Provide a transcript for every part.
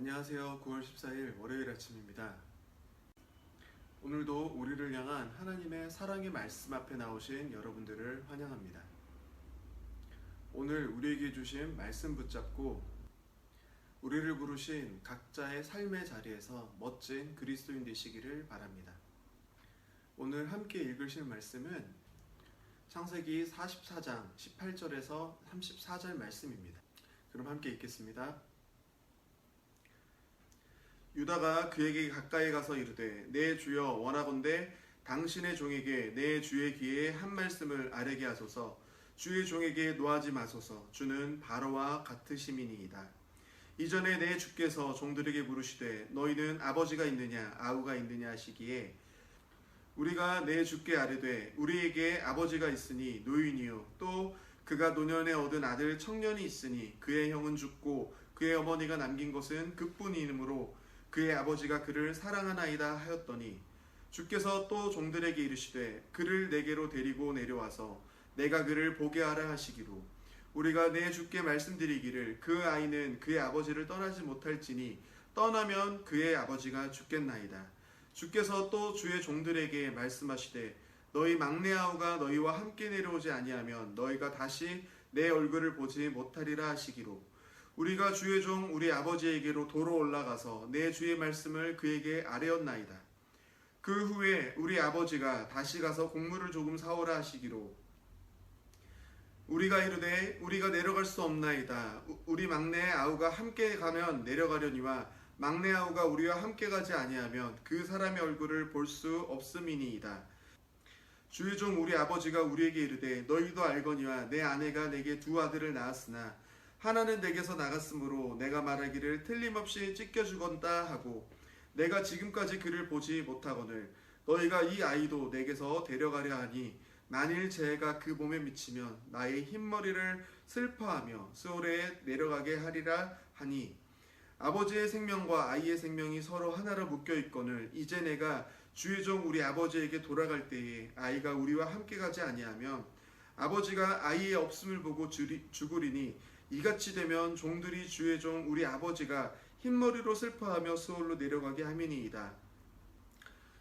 안녕하세요. 9월 14일 월요일 아침입니다. 오늘도 우리를 향한 하나님의 사랑의 말씀 앞에 나오신 여러분들을 환영합니다. 오늘 우리에게 주신 말씀 붙잡고 우리를 부르신 각자의 삶의 자리에서 멋진 그리스도인 되시기를 바랍니다. 오늘 함께 읽으실 말씀은 창세기 44장 18절에서 34절 말씀입니다. 그럼 함께 읽겠습니다. 유다가 그에게 가까이 가서 이르되 내 주여 원하건대 당신의 종에게 내 주의 귀에 한 말씀을 아뢰게 하소서. 주의 종에게 노하지 마소서. 주는 바로와 같으시미니이다. 이전에 내 주께서 종들에게 물으시되 너희는 아버지가 있느냐 아우가 있느냐 하시기에 우리가 내 주께 아뢰되 우리에게 아버지가 있으니 노인이요. 또 그가 노년에 얻은 아들 청년이 있으니 그의 형은 죽고 그의 어머니가 남긴 것은 그뿐이므로 그의 아버지가 그를 사랑하나이다 하였더니 주께서 또 종들에게 이르시되 그를 내게로 데리고 내려와서 내가 그를 보게 하라 하시기로 우리가 내 주께 말씀드리기를 그 아이는 그의 아버지를 떠나지 못할지니 떠나면 그의 아버지가 죽겠나이다. 주께서 또 주의 종들에게 말씀하시되 너희 막내 아우가 너희와 함께 내려오지 아니하면 너희가 다시 내 얼굴을 보지 못하리라 하시기로 우리가 주의 종 우리 아버지에게로 도로 올라가서 내 주의 말씀을 그에게 아뢰었나이다. 그 후에 우리 아버지가 다시 가서 곡물을 조금 사오라 하시기로 우리가 이르되 우리가 내려갈 수 없나이다. 우- 우리 막내 아우가 함께 가면 내려가려니와 막내 아우가 우리와 함께 가지 아니하면 그 사람의 얼굴을 볼 수 없음이니이다. 주의 종 우리 아버지가 우리에게 이르되 너희도 알거니와 내 아내가 내게 두 아들을 낳았으나 하나는 내게서 나갔으므로 내가 말하기를 틀림없이 찢겨 죽었다 하고 내가 지금까지 그를 보지 못하거늘 너희가 이 아이도 내게서 데려가려 하니 만일 재해가 그 몸에 미치면 나의 흰머리를 슬퍼하며 수월에 내려가게 하리라 하니 아버지의 생명과 아이의 생명이 서로 하나로 묶여 있거늘 이제 내가 주의 종 우리 아버지에게 돌아갈 때에 아이가 우리와 함께 가지 아니하면 아버지가 아이의 없음을 보고 죽으리니 이같이 되면 종들이 주의 종 우리 아버지가 흰머리로 슬퍼하며 수월로 내려가게 함이니이다.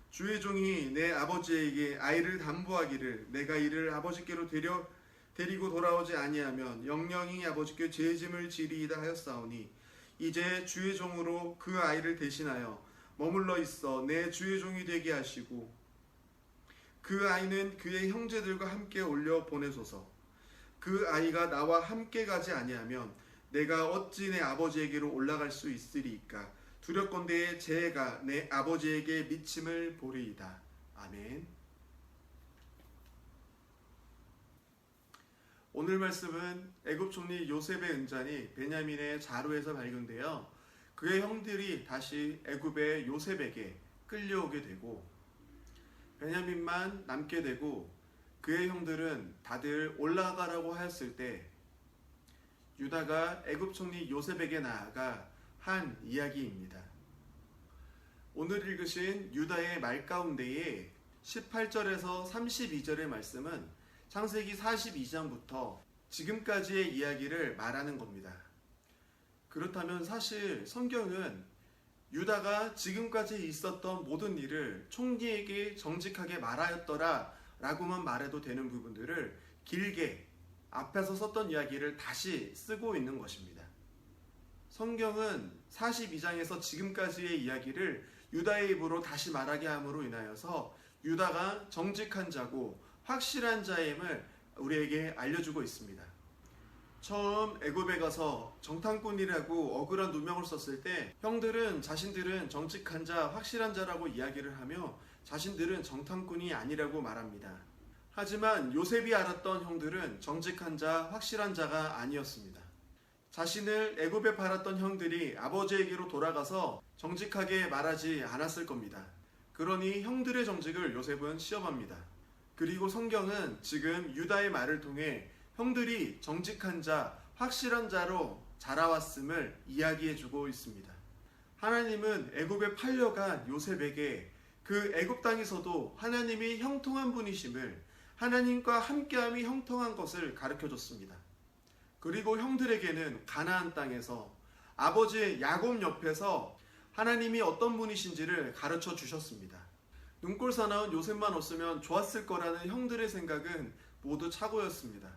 주의 종이 내 아버지에게 아이를 담보하기를 내가 이를 아버지께로 데려 데리고 돌아오지 아니하면 영영이 아버지께 죄짐을 지리이다 하였사오니 이제 주의 종으로 그 아이를 대신하여 머물러 있어 내 주의 종이 되게 하시고 그 아이는 그의 형제들과 함께 올려 보내소서. 그 아이가 나와 함께 가지 아니하면 내가 어찌 내 아버지에게로 올라갈 수 있으리이까 두렵건대 재해가 내 아버지에게 미침을 보리이다. 아멘. 오늘 말씀은 애굽 총리 요셉의 은잔이 베냐민의 자루에서 발견되어 그의 형들이 다시 애굽의 요셉에게 끌려오게 되고 베냐민만 남게 되고 그의 형들은 다들 올라가라고 하였을 때 유다가 애굽 총리 요셉에게 나아가 한 이야기입니다. 오늘 읽으신 유다의 말 가운데에 18절에서 32절의 말씀은 창세기 42장부터 지금까지의 이야기를 말하는 겁니다. 그렇다면 사실 성경은 유다가 지금까지 있었던 모든 일을 총리에게 정직하게 말하였더라 라고만 말해도 되는 부분들을 길게 앞에서 썼던 이야기를 다시 쓰고 있는 것입니다. 성경은 42장에서 지금까지의 이야기를 유다의 입으로 다시 말하게 함으로 인하여서 유다가 정직한 자고 확실한 자임을 우리에게 알려주고 있습니다. 처음 애굽에 가서 정탐꾼이라고 억울한 누명을 썼을 때 형들은 자신들은 정직한 자, 확실한 자라고 이야기를 하며 자신들은 정탐꾼이 아니라고 말합니다. 하지만 요셉이 알았던 형들은 정직한 자, 확실한 자가 아니었습니다. 자신을 애굽에 팔았던 형들이 아버지에게로 돌아가서 정직하게 말하지 않았을 겁니다. 그러니 형들의 정직을 요셉은 시험합니다. 그리고 성경은 지금 유다의 말을 통해 형들이 정직한 자, 확실한 자로 자라왔음을 이야기해 주고 있습니다. 하나님은 애굽에 팔려간 요셉에게 그 애굽 땅에서도 하나님이 형통한 분이심을 하나님과 함께함이 형통한 것을 가르쳐 줬습니다. 그리고 형들에게는 가나안 땅에서 아버지 야곱 옆에서 하나님이 어떤 분이신지를 가르쳐 주셨습니다. 눈꼴 사나운 요셉만 없으면 좋았을 거라는 형들의 생각은 모두 착오였습니다.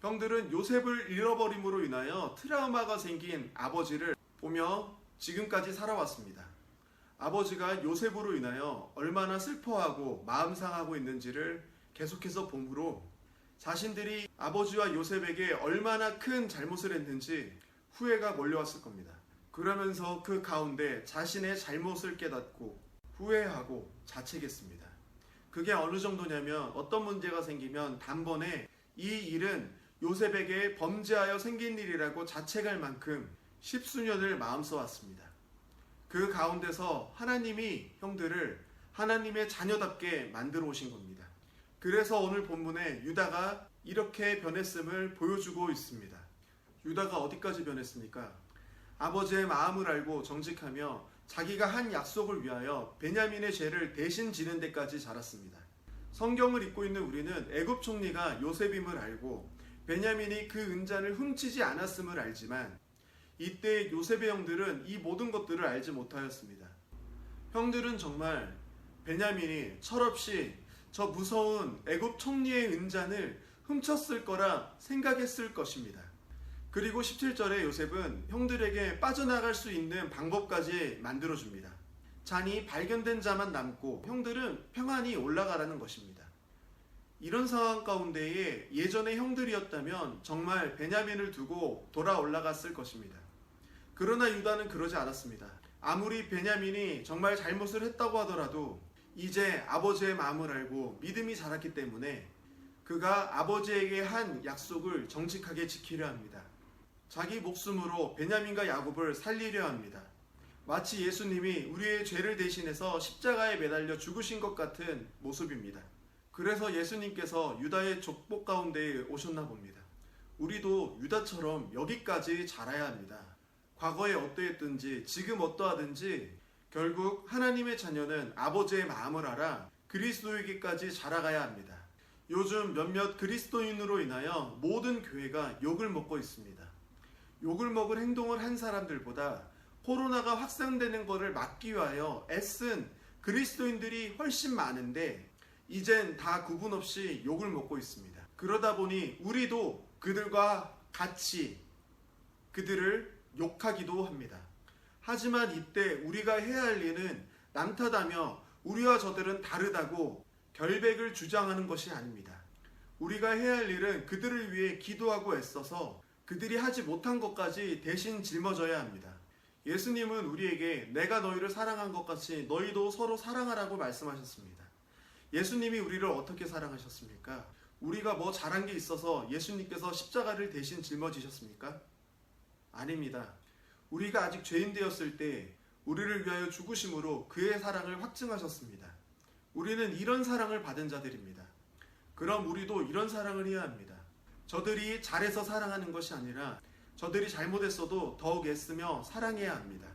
형들은 요셉을 잃어버림으로 인하여 트라우마가 생긴 아버지를 보며 지금까지 살아왔습니다. 아버지가 요셉으로 인하여 얼마나 슬퍼하고 마음 상하고 있는지를 계속해서 보므로 자신들이 아버지와 요셉에게 얼마나 큰 잘못을 했는지 후회가 몰려왔을 겁니다. 그러면서 그 가운데 자신의 잘못을 깨닫고 후회하고 자책했습니다. 그게 어느 정도냐면 어떤 문제가 생기면 단번에 이 일은 요셉에게 범죄하여 생긴 일이라고 자책할 만큼 십수년을 마음 써 왔습니다. 그 가운데서 하나님이 형들을 하나님의 자녀답게 만들어 오신 겁니다. 그래서 오늘 본문에 유다가 이렇게 변했음을 보여주고 있습니다. 유다가 어디까지 변했습니까? 아버지의 마음을 알고 정직하며 자기가 한 약속을 위하여 베냐민의 죄를 대신 지는 데까지 자랐습니다. 성경을 읽고 있는 우리는 애굽 총리가 요셉임을 알고 베냐민이 그 은잔을 훔치지 않았음을 알지만 이때 요셉의 형들은 이 모든 것들을 알지 못하였습니다. 형들은 정말 베냐민이 철없이 저 무서운 애굽 총리의 은잔을 훔쳤을 거라 생각했을 것입니다. 그리고 17절에 요셉은 형들에게 빠져나갈 수 있는 방법까지 만들어줍니다. 잔이 발견된 자만 남고 형들은 평안히 올라가라는 것입니다. 이런 상황 가운데에 예전의 형들이었다면 정말 베냐민을 두고 돌아 올라갔을 것입니다. 그러나 유다는 그러지 않았습니다. 아무리 베냐민이 정말 잘못을 했다고 하더라도 이제 아버지의 마음을 알고 믿음이 자랐기 때문에 그가 아버지에게 한 약속을 정직하게 지키려 합니다. 자기 목숨으로 베냐민과 야곱을 살리려 합니다. 마치 예수님이 우리의 죄를 대신해서 십자가에 매달려 죽으신 것 같은 모습입니다. 그래서 예수님께서 유다의 족복 가운데 오셨나 봅니다. 우리도 유다처럼 여기까지 자라야 합니다. 과거에 어떠했든지 지금 어떠하든지 결국 하나님의 자녀는 아버지의 마음을 알아 그리스도에게까지 자라가야 합니다. 요즘 몇몇 그리스도인으로 인하여 모든 교회가 욕을 먹고 있습니다. 욕을 먹을 행동을 한 사람들보다 코로나가 확산되는 것을 막기 위하여 애쓴 그리스도인들이 훨씬 많은데 이젠 다 구분 없이 욕을 먹고 있습니다. 그러다 보니 우리도 그들과 같이 그들을 욕하기도 합니다. 하지만 이때 우리가 해야 할 일은 남탓하며 우리와 저들은 다르다고 결백을 주장하는 것이 아닙니다. 우리가 해야 할 일은 그들을 위해 기도하고 애써서 그들이 하지 못한 것까지 대신 짊어져야 합니다. 예수님은 우리에게 내가 너희를 사랑한 것 같이 너희도 서로 사랑하라고 말씀하셨습니다. 예수님이 우리를 어떻게 사랑하셨습니까? 우리가 뭐 잘한 게 있어서 예수님께서 십자가를 대신 짊어지셨습니까? 아닙니다. 우리가 아직 죄인 되었을 때 우리를 위하여 죽으심으로 그의 사랑을 확증하셨습니다. 우리는 이런 사랑을 받은 자들입니다. 그럼 우리도 이런 사랑을 해야 합니다. 저들이 잘해서 사랑하는 것이 아니라 저들이 잘못했어도 더욱 애쓰며 사랑해야 합니다.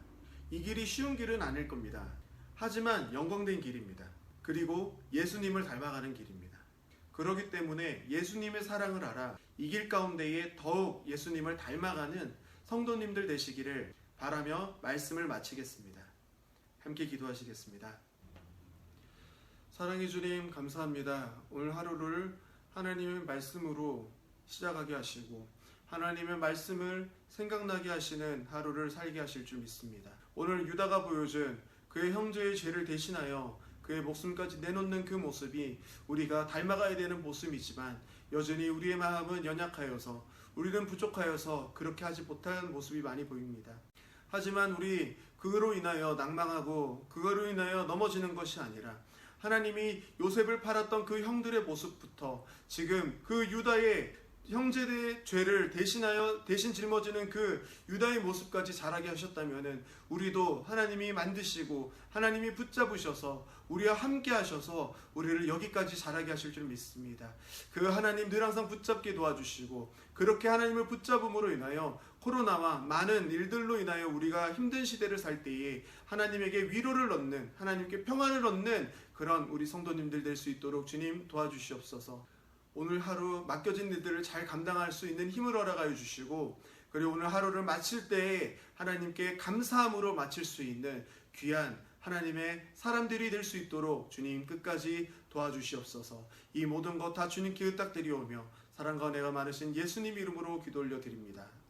이 길이 쉬운 길은 아닐 겁니다. 하지만 영광된 길입니다. 그리고 예수님을 닮아가는 길입니다. 그렇기 때문에 예수님의 사랑을 알아 이 길 가운데에 더욱 예수님을 닮아가는 성도님들 되시기를 바라며 말씀을 마치겠습니다. 함께 기도하시겠습니다. 사랑해 주님 감사합니다. 오늘 하루를 하나님의 말씀으로 시작하게 하시고 하나님의 말씀을 생각나게 하시는 하루를 살게 하실 줄 믿습니다. 오늘 유다가 보여준 그의 형제의 죄를 대신하여 그의 목숨까지 내놓는 그 모습이 우리가 닮아가야 되는 모습이지만 여전히 우리의 마음은 연약하여서 우리는 부족하여서 그렇게 하지 못하는 모습이 많이 보입니다. 하지만 우리 그거로 인하여 낭망하고 그거로 인하여 넘어지는 것이 아니라 하나님이 요셉을 팔았던 그 형들의 모습부터 지금 그 유다의 형제의 죄를 대신하여 대신 짊어지는 그 유다의 모습까지 자라게 하셨다면은 우리도 하나님이 만드시고 하나님이 붙잡으셔서 우리와 함께 하셔서 우리를 여기까지 자라게 하실 줄 믿습니다. 그 하나님 늘 항상 붙잡게 도와주시고 그렇게 하나님을 붙잡음으로 인하여 코로나와 많은 일들로 인하여 우리가 힘든 시대를 살 때에 하나님에게 위로를 얻는 하나님께 평안을 얻는 그런 우리 성도님들 될 수 있도록 주님 도와주시옵소서. 오늘 하루 맡겨진 일들을 잘 감당할 수 있는 힘을 허락하여 주시고 그리고 오늘 하루를 마칠 때 하나님께 감사함으로 마칠 수 있는 귀한 하나님의 사람들이 될 수 있도록 주님 끝까지 도와주시옵소서. 이 모든 것 다 주님께 의탁드리오며 사랑과 내가 많으신 예수님 이름으로 기도 올려 드립니다. 아멘.